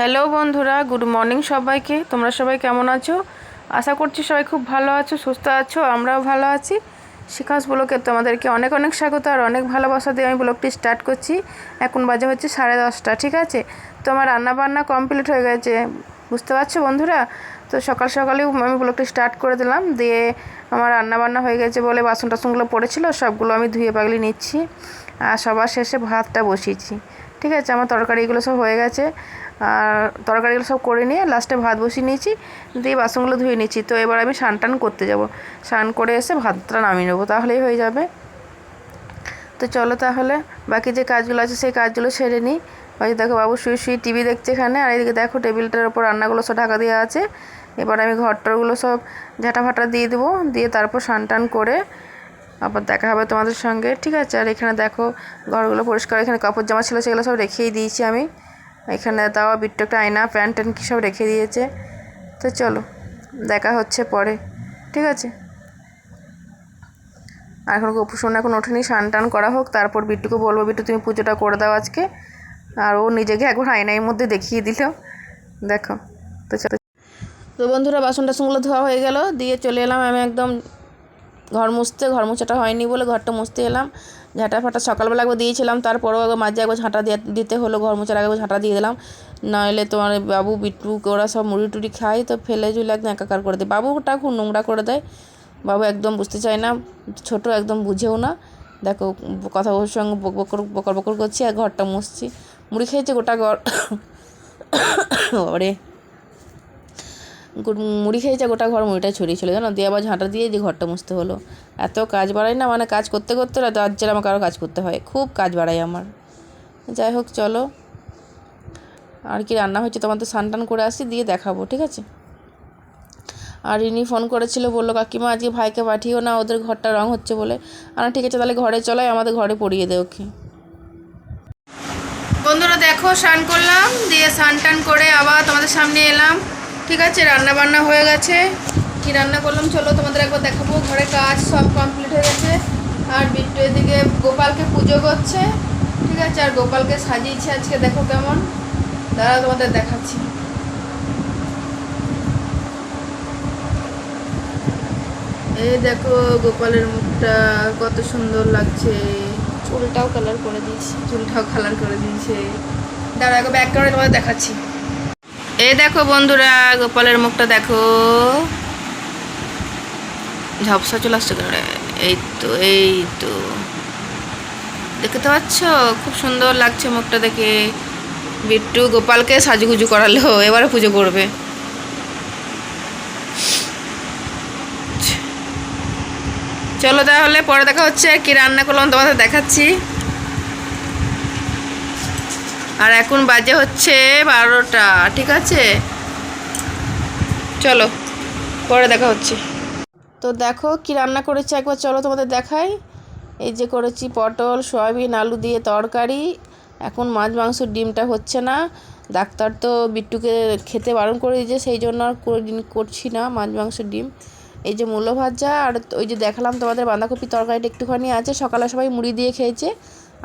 Hello বন্ধুরা, good morning সবাইকে। তোমরা সবাই কেমন আছো? আশা করছি সবাই খুব ভালো আছো, সুস্থ আছো, আমরাও ভালো আছি। শিখাস ব্লকে তোমাদেরকে অনেক অনেক স্বাগত আর অনেক ভালোবাসা দিয়ে আমি ব্লগটি স্টার্ট করছি। এখন বাজে হচ্ছে সাড়ে দশটা, ঠিক আছে? তো আমার রান্না বান্না কমপ্লিট হয়ে গেছে, বুঝতে পারছ বন্ধুরা? তো সকাল সকালেই আমি ব্লগটি স্টার্ট করে দিলাম, দিয়ে আমার রান্নাবান্না হয়ে গেছে বলে বাসন টাসনগুলো পড়েছিল, সবগুলো আমি ধুয়ে পাগলি নিচ্ছি। আর সবার শেষে ভাতটা বসিয়েছি। ঠিক আছে, আমার তরকারিগুলো সব হয়ে গেছে। আর তরকারিগুলো সব করে নিয়ে লাস্টে ভাত বসিয়ে নিয়েছি, দিয়ে বাসনগুলো ধুয়ে নিচ্ছি তো এবার আমি স্নান টান করতে যাব। স্নান করে এসে ভাতটা নামিয়ে নেব, তাহলেই হয়ে যাবে। তো চলো তাহলে, বাকি যে কাজগুলো আছে সেই কাজগুলো সেরে নিই। যে দেখো বাবু শুয়ে শুয়ে টিভি দেখছে এখানে, আর এদিকে দেখো টেবিলটার ওপর রান্নাগুলো সব ঢাকা দেওয়া আছে। এবার আমি ঘরটরগুলো সব ঝাঁটা ফাটা দিয়ে দেবো, দিয়ে তারপর স্নান টান করে আবার দেখা হবে তোমাদের সঙ্গে, ঠিক আছে? আর এখানে দেখো, ঘরগুলো পরিষ্কার, এখানে কাপড় জামা ছিল, সেগুলো সব রেখেই দিয়েছি আমি। এখানে তাও বিট্টু একটা আয়না, প্যান্ট ট্যান্ট কী সব রেখে দিয়েছে। তো চলো, দেখা হচ্ছে পরে, ঠিক আছে? আর এখন গোপুসোনা এখন ওঠেনি, স্নান টান করা হোক, তারপর বিট্টুকে বলব, বিট্টু তুমি পুজোটা করে দাও আজকে। আর ও নিজেকে একবার আয়নার মধ্যে দেখিয়ে দিল। দেখো, তো চলো। তো বন্ধুরা বাসন টাসনগুলো ধোয়া হয়ে গেল, দিয়ে চলে এলাম আমি একদম ঘর মুছতে, ঘর মুছাটা হয়নি বলে ঘরটা মুছতে এলাম। ঝাঁটা ফাটা সকালবেলা একবার দিয়েছিলাম, তারপরেও একবার মাঝে একবার ঝাঁটা দিতে হলো, ঘর মোছার আগে ঝাঁটা দিয়ে দিলাম। নইলে তোমার বাবু, বিট্টু, ওরা সব মুড়ি টুড়ি খায়, তো ফেলে ঝুলে একদম একাকার করে দেয়। বাবুটা খুব নোংরা করে দেয়। বাবু একদম বুঝতে চায় না, ছোট একদম বুঝেও না। দেখো, কথা ওর সঙ্গে বক বকর বকর বকর করছি, আর ঘরটা মুছছি। মুড়ি খেয়েছে গোটা ঘর। ওরে মুড়ি খেয়েছে গোটা ঘর, মুড়িটা ছড়িয়েছিল জানো, দিয়ে আবার ঝাঁটা দিয়ে দিয়ে ঘরটা মুছতে হলো। এত কাজ বাড়াই না মানে কাজ করতে করতে রাত জের আমাকে আরও কাজ করতে হয়। খুব কাজ বাড়াই আমার। যাই হোক, চলো। আর কি রান্না হচ্ছে তোমাদের স্নান টান করে আসি, দিয়ে দেখাবো, ঠিক আছে? আর রিনি ফোন করেছিল, বলল, কাকিমা, আজকে ভাইকে পাঠিও না, ওদের ঘরটা রং হচ্ছে বলে। আর, ঠিক আছে, তাহলে ঘরে চলাই আমাদের ঘরে পড়িয়ে দে ওকে। বন্ধুরা, দেখো, স্নান করলাম, দিয়ে স্নান টান করে আবার তোমাদের সামনে এলাম। ঠিক আছে রান্না বান্না হয়ে গেছে। কি রান্না করলাম? চলো তোমাদের একবার দেখাবো। ঘরে কাজ সব কমপ্লিট হয়ে গেছে। আর বিট্টু এদিকে গোপালকে পুজো করছে। ঠিক আছে আর গোপালকে সাজিয়েছে আজকে দেখো কেমন। দাঁড়া তোমাদের দেখাচ্ছি। এই দেখো গোপালের মুখটা কত সুন্দর লাগছে। চুলটাও কালার করে দিয়েছি। চুলটাও কালার করে দিয়েছে। দাঁড়া একবার ব্যাক করে তোমাদের দেখাচ্ছি। এই দেখো বন্ধুরা, গোপালের মুখটা দেখো। ঝাপসা চলে আসছে এই তো এই তো। দেখতে পাচ্ছ? খুব সুন্দর লাগছে মুখটা দেখে। বিট্টু গোপালকে সাজুগুজু করালো, এবারে পুজো করবে। চলো তাহলে পরে দেখা হচ্ছে, কি রান্না করলাম তোমাদের দেখাচ্ছি। আর এখন বাজে হচ্ছে বারোটা, ঠিক আছে? চলো, পরে দেখা হচ্ছে। তো দেখো কি রান্না করেছি, একবার চলো তোমাদের দেখাই। এই যে করেছি পটল, সয়াবিন, আলু দিয়ে তরকারি। এখন মাছ, মাংস, ডিমটা হচ্ছে না। ডাক্তার তো বিট্টুকে খেতে বারণ করে দিয়েছে, সেই জন্য আর করে- করছি না মাছ, মাংস, ডিম। এই যে মূলো ভাজা, আর ওই যে দেখালাম তোমাদের বাঁধাকপি তরকারিটা একটুখানি আছে। সকালে সবাই মুড়ি দিয়ে খেয়েছে।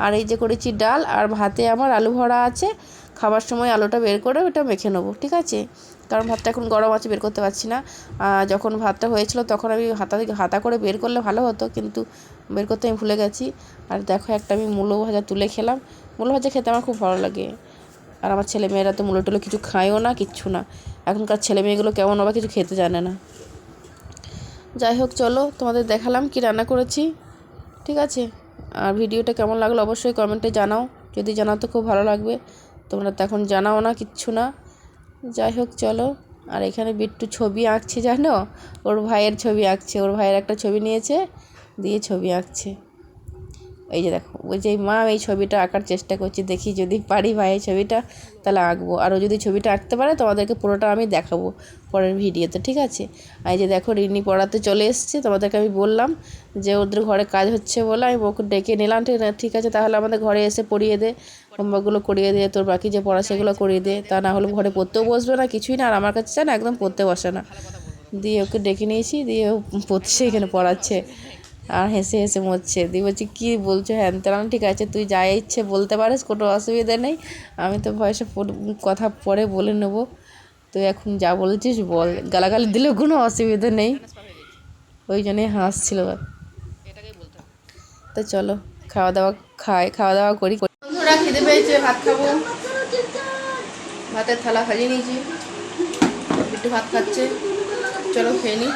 আর এই যে করেছি ডাল আর ভাতে আমার আলু ভরা আছে, খাবার সময় আলুটা বের করে ওটা মেখে নেব, ঠিক আছে? কারণ ভাতটা এখন গরম আছে, বের করতে পারছি না। যখন ভাতটা হয়েছিল তখন আমি হাতা হাতা করে বের করলে ভালো হতো, কিন্তু বের করতে আমি ভুলে গেছি। আর দেখো একটা আমি মূলো ভাজা তুলে খেলাম। মূলো ভাজা খেতে আমার খুব ভালো লাগে। আর আমার ছেলে মেয়েরা তো মূলো টুলো কিছু খায়ও না, কিচ্ছু না। এখনকার ছেলে মেয়েগুলো কেমন হবে কিছু খেতে জানে না। যাই হোক, চলো তোমাদের দেখালাম কি রান্না করেছি, ঠিক আছে? আর ভিডিওটা কেমন লাগল অবশ্যই কমেন্টে জানাও। যদি জানাও তো খুব ভালো লাগবে, তোমরা তো এখন জানাও না, কিচ্ছু না। যাই হোক, চলো। আর এখানে বিট্টু ছবি আঁকছে, জানো? ওর ভাইয়ের ছবি আঁকছে, ওর ভাইয়ের একটা ছবি নিয়েছে, দিয়ে ছবি আঁকছে। এই যে দেখো, ওই যে মা এই ছবিটা আঁকার চেষ্টা করছি, দেখি যদি পারি ভাই এই ছবিটা, তাহলে আঁকবো। আর ও যদি ছবিটা আঁকতে পারে, তোমাদেরকে পুরোটা আমি দেখাবো পরের ভিডিওতে, ঠিক আছে? আর এই যে দেখো রিনি পড়াতে চলে এসছে, তোমাদেরকে আমি বললাম যে ওদের ঘরে কাজ হচ্ছে বলে আমি ওকে ডেকে নিলাম, ঠিক আছে, তাহলে আমাদের ঘরে এসে পড়িয়ে দে, হোমওয়ার্কগুলো করিয়ে দে, তোর বাকি যে পড়া সেগুলো করিয়ে দে, তা না হলে ঘরে পড়তেও বসবে না, কিছুই না, আর আমার কাছে না একদম পড়তে বসে না। দিয়ে ওকে ডেকে নিয়েছি, দিয়ে পড়ছে, এখানে পড়াচ্ছে। আর হেসে হেসে মরছে। দিয়ে বলছি, কী বলছো? হ্যাঁ তেমন ঠিক আছে, তুই যা ইচ্ছে বলতে পারিস, কোনো অসুবিধা নেই। আমি তো ভয়েসে কথা পরে বলে নেব। তুই এখন যা বলছিস বল। গালাগালি দিলেও কোনো অসুবিধা নেই। ওই জন্যই হাসছিল। তো চলো, খাওয়া দাওয়া খাই, খাওয়া দাওয়া করি। বন্ধুরা, খিদে পেয়েছে, ভাত খাব। ভাতের থালা সাজিয়ে নিয়েছি। একটু ভাত খাচ্ছে। চলো খেয়ে নিই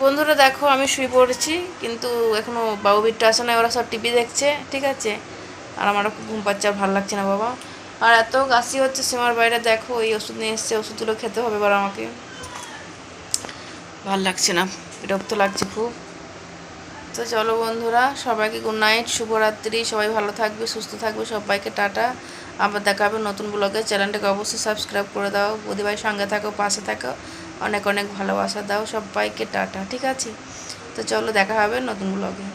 বন্ধুরা দেখো, আমি শুয়ে পড়েছি, কিন্তু এখনও বাবু বিট্টু আসে না ওরা সব টিভি দেখছে, ঠিক আছে? আর আমারও খুব ঘুম পাচ্ছে, আর ভালো লাগছে না, বাবা। আর এত কাশি হচ্ছে, সীমার বাইরে দেখো, এই ওষুধ নিয়ে এসছে, ওষুধগুলো খেতে হবে এবার আমাকে। ভালো লাগছে না, বিরক্ত লাগছে খুব। তো চলো বন্ধুরা, সবাইকে গুড নাইট শুভরাত্রি, সবাই ভালো থাকবে, সুস্থ থাকবে, সবাইকে টাটা। আবার দেখা হবে নতুন ব্লগে চ্যানেলটাকে অবশ্যই সাবস্ক্রাইব করে দাও। বৌদিভাই সঙ্গে থাকো, পাশে থাকো। অনেক অনেক ভালোবাসা দাও সবাইকে, টাটা, ঠিক আছে? তো চলো দেখা হবে নতুন ব্লগে